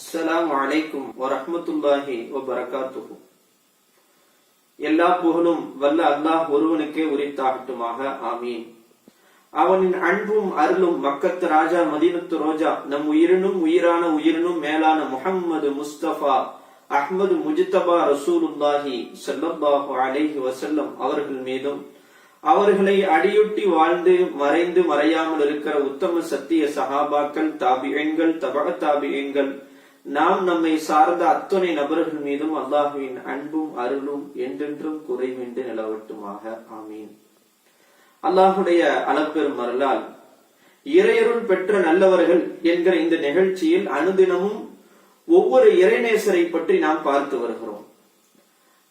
அஸ்ஸலாமு வலைக்கும் வரஹ்மத்துல்லாஹி வபரகாத்துஹு. எல்லா புகழும் வல்ல அல்லாஹ் ஒருவனுக்கே உரித்தாகட்டுமாக ஆமீன். அவனின் அன்பும் அருளும் மக்கத்து ராஜா மதீனத்து ரோஜா நம் உயிரினும் உயிரான உயிரினும் மேலான முகம்மது முஸ்தபா அஹ்மது முஜித்தபா ரசூலுல்லாஹி ஸல்லல்லாஹு அலைஹி வசல்லம் அவர்கள் மீதும் அவர்களை அடியொட்டி வாழ்ந்து மறைந்து மறையாமல் இருக்கிற உத்தம சத்திய சஹாபாக்கள் தாபியங்கள் தபக தாபியங்கள் நாம் நம்மை சார்ந்த அத்துணை நபர்கள் மீதும் அல்லாஹுவின் அன்பும் அருளும் என்றென்றும் குறைவின்றி நிலவட்டுமாக. ஆமீன். அல்லாஹுடைய அளப்பெரும் அருளால் இறையருள் பெற்ற நல்லவர்கள் என்கிற இந்த நிகழ்ச்சியில் அனுதினமும் ஒவ்வொரு இறைநேசரை பற்றி நாம் பார்த்து வருகிறோம்.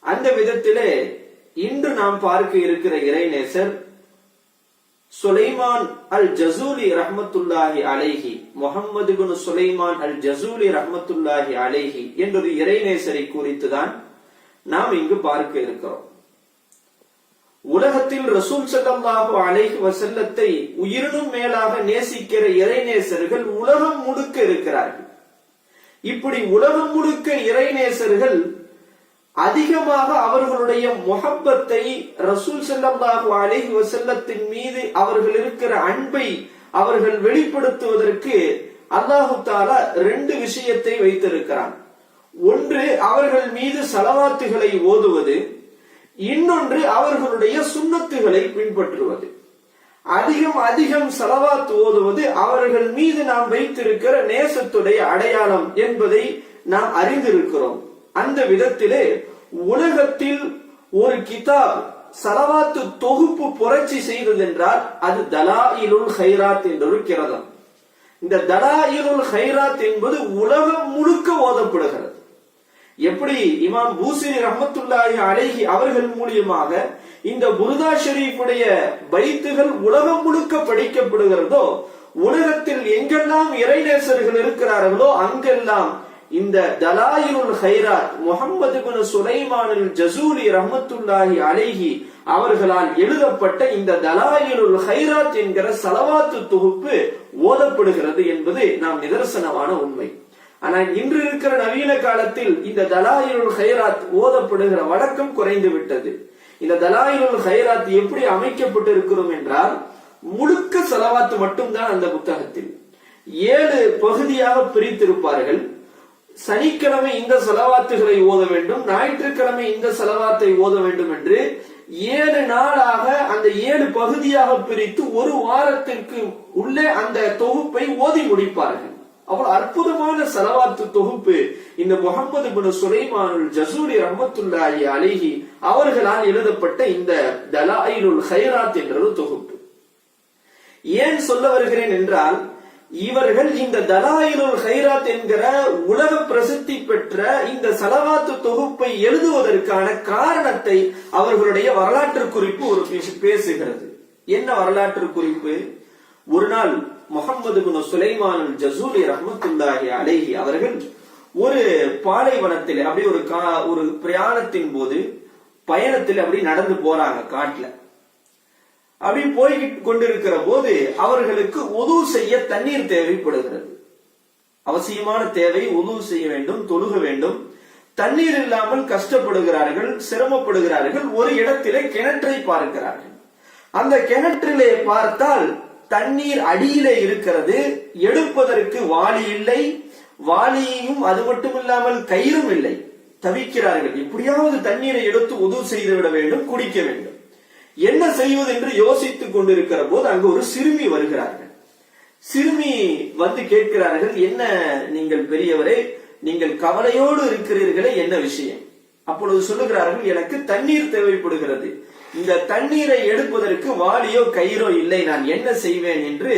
அந்த விதத்திலே இன்று நாம் பார்க்க இருக்கிற இறைநேசர் சுலைமான் அல் ஜசூலி ரஹமத்துல்லாஹி அலைஹி முகமது குனு சுலைமான் அல் ஜசூலி ரஹமத்துல்லாஹி அலைஹி என்றொரு இறைநேசரை குறித்துதான் நாம் இங்கு பார்க்க இருக்கிறோம். உலகத்தில் ரசூல் சல்லாஹு அலைஹி வசல்லத்தை உயிரினும் மேலாக நேசிக்கிற இறைநேசர்கள் உலகம் முழுக்க இருக்கிறார்கள். இப்படி உலகம் முழுக்க இறைநேசர்கள் அதிகமாக அவர்களுடைய முகப்பத்தை ரசூல் செல்லம்லாஹு அலைஹி வசல்லத்தின் மீது அவர்கள் இருக்கிற அன்பை அவர்கள் வெளிப்படுத்துவதற்கு அல்லாஹு தாலா ரெண்டு விஷயத்தை வைத்திருக்கிறான். ஒன்று அவர்கள் மீது சலவாத்துகளை ஓதுவது. இன்னொன்று அவர்களுடைய சுண்ணத்துகளை பின்பற்றுவது. அதிகம் அதிகம் செலவாத்து ஓதுவது அவர்கள் மீது நாம் வைத்திருக்கிற நேசத்துடைய அடையாளம் என்பதை நாம் அறிந்திருக்கிறோம். அந்த விதத்திலே உலகத்தில் ஒரு கிதாப் சலவாத்து தொகுப்பு புரட்சி செய்தது என்றால் அது தலாயிலுல் ஹைராத் என்ற ஒரு கிரதம் இந்த தலாயிலுல் ஹைராத் என்பது உலகம் முழுக்க ஓதப்படுகிறது. எப்படி இமாம் பூசினி ரஹமத்துல்லாஹி அழகி அவர்கள் மூலியமாக இந்த புருதா ஷெரீஃபுடைய பைத்துகள் உலகம் முழுக்க படிக்கப்படுகிறதோ உலகத்தில் எங்கெல்லாம் இறைநேசர்கள் இருக்கிறார்களோ அங்கெல்லாம் இந்த தலாயிலுல் ஹைராத் முகமது குன சுலைமானில் ஜசூலி ரஹமத்துல்லாஹி அலைஹி அவர்களால் எழுதப்பட்ட இந்த தலாயிலுல் ஹைராத் என்கிற சலவாத்து தொகுப்பு ஓதப்படுகிறது என்பது நாம் நிதர்சனமான உண்மை. ஆனால் இன்று இருக்கிற நவீன காலத்தில் இந்த தலாயிலுல் ஹைராத் ஓதப்படுகிற வழக்கம் குறைந்து விட்டது. இந்த தலாயிலுல் ஹைராத் எப்படி அமைக்கப்பட்டு இருக்கிறோம் என்றால் முழுக்க செலவாத்து மட்டும்தான் அந்த புத்தகத்தில். ஏழு பகுதியாக பிரித்திருப்பார்கள். சனிக்கிழமை இந்த செலவாத்துகளை ஓத வேண்டும் ஞாயிற்றுக்கிழமை இந்த செலவாத்தை ஓத வேண்டும் என்று ஏழு நாளாக அந்த ஏழு பகுதியாக பிரித்து ஒரு வாரத்திற்கு உள்ளே அந்த தொகுப்பை ஓதி முடிப்பார்கள். அவ்வளவு அற்புதமான செலவாத்து தொகுப்பு இந்த முகமது பின் சுலைமானுல் ஜசூரி ரஹமத்துல்லாஹி அலிஹி அவர்களால் எழுதப்பட்ட இந்த தலாயிலுல் ஹைராத் என்ற ஒரு தொகுப்பு. ஏன் சொல்ல வருகிறேன் என்றால் இவர்கள் இந்த தலாயிலுல் ஹைராத் என்கிற உலக பிரசித்தி பெற்ற இந்த சலவாத்து தொகுப்பை எழுதுவதற்கான காரணத்தை அவர்களுடைய வரலாற்று குறிப்பு ஒரு பேசுகிறது. என்ன வரலாற்று குறிப்பு? ஒரு நாள் முகமது குன சுலைமான் ஜசூலி ரஹமத்துல்லாஹி அலேஹி அவர்கள் ஒரு பாலைவனத்தில் அப்படி ஒரு ஒரு பிரயாணத்தின் போது பயணத்தில் அப்படி நடந்து போறாங்க காட்டுல. அப்படி போய் கொண்டிருக்கிற போது அவர்களுக்கு உதவு செய்ய தண்ணீர் தேவைப்படுகிறது. அவசியமான தேவை உதவு செய்ய வேண்டும் தொழுக வேண்டும். தண்ணீர் இல்லாமல் கஷ்டப்படுகிறார்கள் சிரமப்படுகிறார்கள் ஒரு இடத்திலே கிணற்றை பார்க்கிறார்கள். அந்த கிணற்றிலே பார்த்தால் தண்ணீர் அடியிலே இருக்கிறது எடுப்பதற்கு வாளி இல்லை வாலியையும் அது மட்டும் இல்லாமல் கயிறும் இல்லை. தவிக்கிறார்கள் எப்படியாவது தண்ணீரை எடுத்து உதவு செய்து விட வேண்டும் குடிக்க வேண்டும். என்ன செய்வது என்று யோசித்துக் கொண்டிருக்கிற போது அங்கு ஒரு சிறுமி வருகிறார்கள். சிறுமி வந்து கேட்கிறார்கள் என்ன நீங்கள் பெரியவரே நீங்கள் கவலையோடு இருக்கிறீர்களே என்ன விஷயம்? அப்பொழுது சொல்லுகிறார்கள் எனக்கு தண்ணீர் தேவைப்படுகிறது. இந்த தண்ணீரை எடுப்பதற்கு வாளியோ கயிறோ இல்லை. நான் என்ன செய்வேன் என்று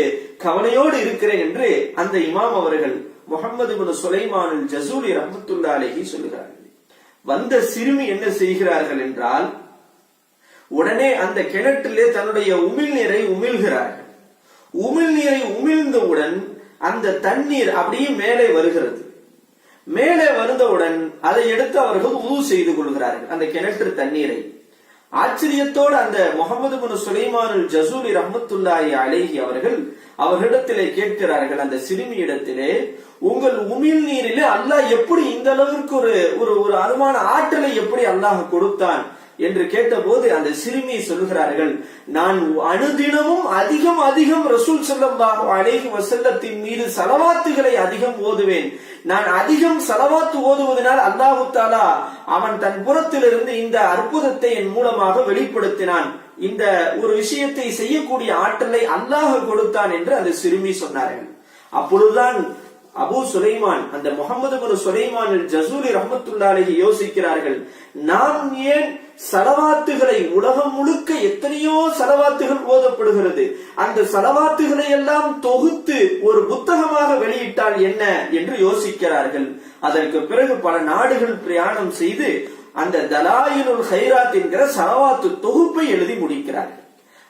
கவலையோடு இருக்கிறேன் என்று அந்த இமாம் அவர்கள் முகமது குன சுலைமானில் ஜசூலி ரஹமத்துல்லா அலஹி சொல்லுகிறார்கள். வந்த சிறுமி என்ன செய்கிறார்கள் என்றால் உடனே அந்த கிணற்றிலே தன்னுடைய உமிழ் நீரை உமிழ்கிறார்கள். உமிழ் நீரை உமிழ்ந்தவுடன் அந்த தண்ணீர் அப்படியே மேலே வருகிறது. மேலே வந்தவுடன் அதை எடுத்து அவர்கள் உது செய்து கொள்கிறார்கள் அந்த கிணற்று தண்ணீரை. ஆச்சரியத்தோடு அந்த முகமது பின் சுலைமானுல் ஜசூரி ரஹமத்துல்லாஹி அழகி அவர்கள் அவர்களிடத்திலே கேட்கிறார்கள் அந்த சிறுமியிடத்திலே உங்கள் உமிழ் நீரிலே அல்லாஹ் எப்படி இந்த அளவிற்கு ஒரு ஒரு ஒரு அருமான ஆற்றலை எப்படி அல்லாஹ் கொடுத்தான்? என்று கேட்டபோது அந்த சிறுமி சொல்கிறார்கள் நான் அனுதினமும் அதிகம் அதிகம் ரசூல் ஸல்லல்லாஹு அலைஹி வசந்தத்தின் மீது சலவாத்துகளை அதிகம் ஓதுவேன். நான் அதிகம் சலவாத்து ஓதுவதனால் அல்லாஹு தாலா அவன் தன் புறத்திலிருந்து இந்த அற்புதத்தை என் மூலமாக வெளிப்படுத்தினான். இந்த ஒரு விஷயத்தை செய்யக்கூடிய ஆற்றலை அல்லாஹ் கொடுத்தான் என்று அந்த சிறுமி சொன்னார்கள். அப்பொழுதுதான் அபு சுலைமான் அந்த முகமது பின் சுலைமான் ஜசூரி ரஹமத்துல்லாலேயே யோசிக்கிறார்கள் நாம் ஏன் சலவாத்துகளை உலகம் முழுக்க எத்தனையோ சலவாத்துகள் ஓதப்படுகிறது? அந்த சலவாத்துகளை எல்லாம் தொகுத்து ஒரு புத்தகமாக வெளியிட்டால் என்ன? என்று யோசிக்கிறார்கள். அதற்கு பிறகு பல நாடுகள் பிரயாணம் செய்து அந்த தலாயினுல் ஹைராத் என்கிற சலவாத்து தொகுப்பை எழுதி முடிக்கிறார்கள்.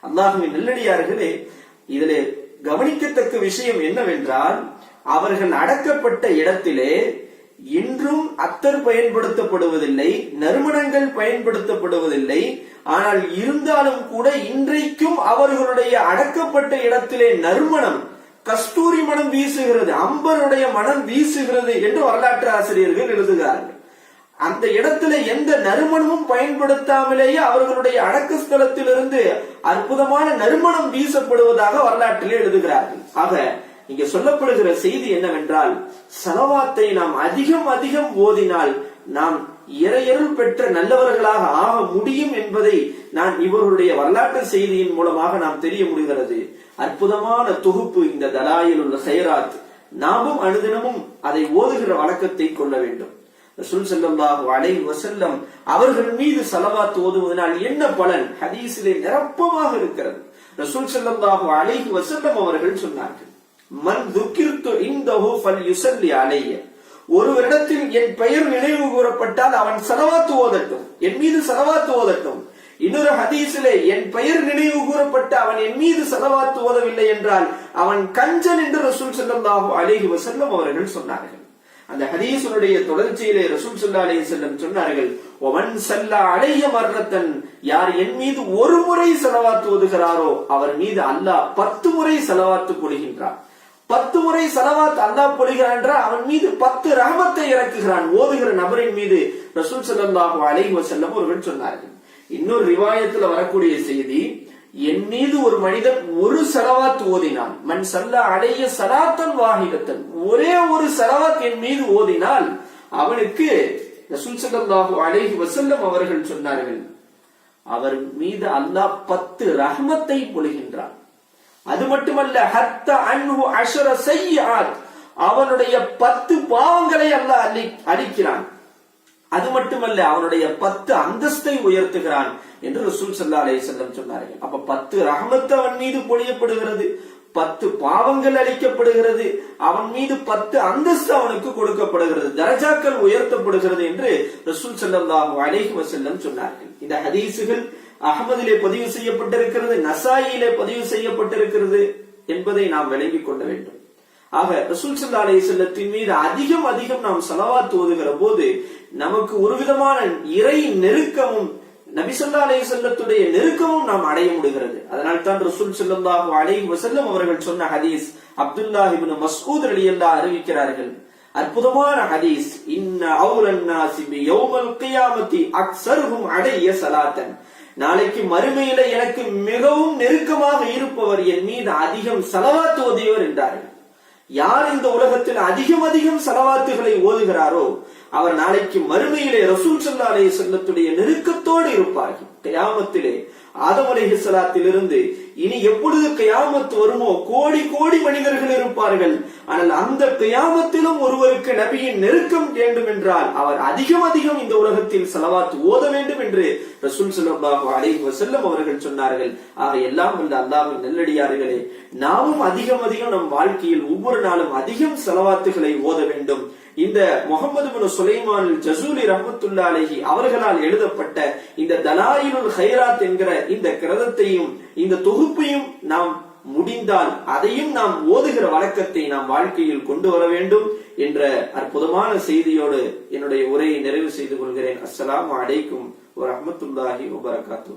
அல்லாஹுவின் நெல்லடியார்களே இதிலே கவனிக்கத்தக்க விஷயம் என்னவென்றால் அவர்கள் அடக்கப்பட்ட இடத்திலே இன்றும் அத்தர் பயன்படுத்தப்படுவதில்லை நறுமணங்கள் பயன்படுத்தப்படுவதில்லை. ஆனால் இருந்தாலும் கூட இன்றைக்கும் அவர்களுடைய அடக்கப்பட்ட இடத்திலே நறுமணம் கஸ்தூரி மனம் வீசுகிறது அம்பருடைய மனம் வீசுகிறது என்று வரலாற்று ஆசிரியர்கள் எழுதுகிறார்கள். அந்த இடத்துல எந்த நறுமணமும் பயன்படுத்தாமலேயே அவர்களுடைய அடக்க ஸ்தலத்திலிருந்து அற்புதமான நறுமணம் வீசப்படுவதாக வரலாற்றிலே எழுதுகிறார்கள். ஆக இங்க சொல்லப்படுகிற செய்தி என்னவென்றால் சலவாத்தை நாம் அதிகம் அதிகம் ஓதினால் நாம் இறையருள் பெற்ற நல்லவர்களாக ஆக முடியும் என்பதை நான் இவருடைய வரலாற்று செய்தியின் மூலமாக நாம் தெரிய முடிகிறது. அற்புதமான தொகுப்பு இந்த தலாயில் உள்ள செயராத் நாமும் அனுதினமும் அதை ஓதுகிற வழக்கத்தை கொள்ள வேண்டும். ரசூல் ஸல்லல்லாஹு அலை வசல்லம் அவர்கள் மீது சலவாத் ஓதுவதனால் என்ன பலன்? ஹதீஸிலே நிரப்பமாக இருக்கிறது. ரசூல் ஸல்லல்லாஹு அலை வசல்லம் அவர்கள் சொன்னார்கள். மன் துக்கிர்த்து இந்தஹு ஃபல்யுஸல்லி அலைய. ஒருவரிடத்தில் என் பெயர் நினைவு கூறப்பட்டால் அவன் சலவாத்து ஓதட்டும். என் மீது சலவாத்து ஓதட்டும். இன்னொரு ஹதீஸிலே என் பெயர் நினைவு கூறப்பட்டு அவன் என் மீது சலவாத்து ஓதவில்லை என்றால் அவன் கஞ்சன் என்று ரசூல் செல்லம் அலேஹி வசல்லம் அவர்கள் சொன்னார்கள். அந்த ஹதீசனுடைய தொடர்ச்சியிலே ரசூல் ஸல்லல்லாஹு அலைஹி செல்லம் சொன்னார்கள் ஒவன் சல்லா அலைய மரணத்தன் யார் என் மீது ஒரு முறை செலவாத்து ஓதுகிறாரோ அவர் மீது அல்லாஹ் பத்து முறை செலவாத்து கொள்கின்றார் பத்து முறை செலவாத் அல்லா பொழிகிறான் என்றால் அவன் மீது பத்து ரகமத்தை இறக்குகிறான். ஓதுகிற நபரின் மீது ரசூல் ஸல்லல்லாஹு அலைஹி வஸல்லம் அவர்கள் சொன்னார்கள். இன்னொரு ரிவாயத்துல வரக்கூடிய செய்தி என் மீது ஒரு மனிதன் ஒரு சலவாத் ஓதினான் மண் சல்ல அடைய சலாத்தன் வாகிதத்தன் ஒரே ஒரு சலவாத் என் மீது ஓதினால் அவனுக்கு ரசூல் ஸல்லல்லாஹு அலைஹி வசல்லம் அவர்கள் சொன்னார்கள். அவர் மீது அல்லாஹ் பத்து ரஹமத்தை பொழிகின்றான். அது மட்டுமல்ல ஹத்த அன்பு அஷர செய்யாத் அவனுடைய பத்து பாவங்களை அல்ல அழி அழிக்கிறான். அது மட்டுமல்ல அவனுடைய பத்து அந்தஸ்தை உயர்த்துகிறான் என்று ரசூல் சல்லா அலே செல்லம் சொன்னார்கள். அப்ப பத்து ரஹமத்து அவன் மீது பொழியப்படுகிறது. பத்து பாவங்கள் அளிக்கப்படுகிறது அவன் மீது பத்து அந்தஸ்து அவனுக்கு கொடுக்கப்படுகிறது. தரஜாக்கள் உயர்த்தப்படுகிறது என்று ரசூல் செல்லம் அலைஹி வசல்லம் சொன்னார்கள். இந்த ஹதீசுகள் அகமதிலே பதிவு செய்யப்பட்டிருக்கிறது நசாயிலே பதிவு செய்யப்பட்டிருக்கிறது என்பதை நாம் விளங்கிக் கொள்ள வேண்டும். ஆக ரசூல் சல்லா அலைஹி செல்லத்தின் மீது அதிகம் அதிகம் நாம் செலவாத்து ஓதுகிற போது நமக்கு ஒரு விதமான இறை நெருக்கமும் நபிசல்லா அலைய செல்லத்துடைய நெருக்கமும் நாம் அடைய முடிகிறது. அதனால் தான் ரசூல் ஸல்லல்லாஹு அலை வசல்லம் அவர்கள் சொன்ன ஹதீஸ் அப்துல்லா இபின் மஸ்கூத் அலி அல்லா அறிவிக்கிறார்கள் அற்புதமான ஹதீஸ் இன்ன அவுலன் நாசி பி யௌமல் கியாமத்தி நாளைக்கு மறுமையில எனக்கு மிகவும் நெருக்கமாக இருப்பவர் என் மீது அதிகம் சலவாத்து ஓதியவர் என்றார்கள். யார் இந்த உலகத்தில் அதிகம் அதிகம் சலவாத்துகளை ஓதுகிறாரோ அவர் நாளைக்கு மறுமையிலே ரசூல் சல்லா அலைஹி செல்லத்துடைய நெருக்கத்தோடு இருப்பார்கள். கயாமத்திலே ஆதம் அலைஹி இருந்து இனி எப்பொழுது கயாமத்து வருமோ கோடி கோடி மனிதர்கள் இருப்பார்கள். ஆனால் அந்த கயாமத்திலும் ஒருவருக்கு நபியின் நெருக்கம் வேண்டும் என்றால் அவர் அதிகம் அதிகம் இந்த உலகத்தில் செலவாத்து ஓத வேண்டும் என்று ரசூல் சுல்லாஹு அலைஹி வசல்லம் அவர்கள் சொன்னார்கள். ஆக எல்லாம் வல்ல அல்லாவின் நெல்லடியார்களே நாமும் அதிகம் அதிகம் நம் வாழ்க்கையில் ஒவ்வொரு நாளும் அதிகம் செலவாத்துகளை ஓத வேண்டும். இந்த முகமது பின் சுலைமான் ஜசூலி ரஹமத்துல்லா அலைஹி அவர்களால் எழுதப்பட்ட இந்த தலாயிலுல் ஹைராத் என்கிற இந்த கிரதத்தையும் இந்த தொகுப்பையும் நாம் முடிந்தால் அதையும் நாம் ஓதுகிற வழக்கத்தை நாம் வாழ்க்கையில் கொண்டு வர வேண்டும் என்ற அற்புதமான செய்தியோடு என்னுடைய உரையை நிறைவு செய்து கொள்கிறேன். அஸ்ஸலாமு அலைக்கும் அஹமத்துல்லாஹி வபரகாத்து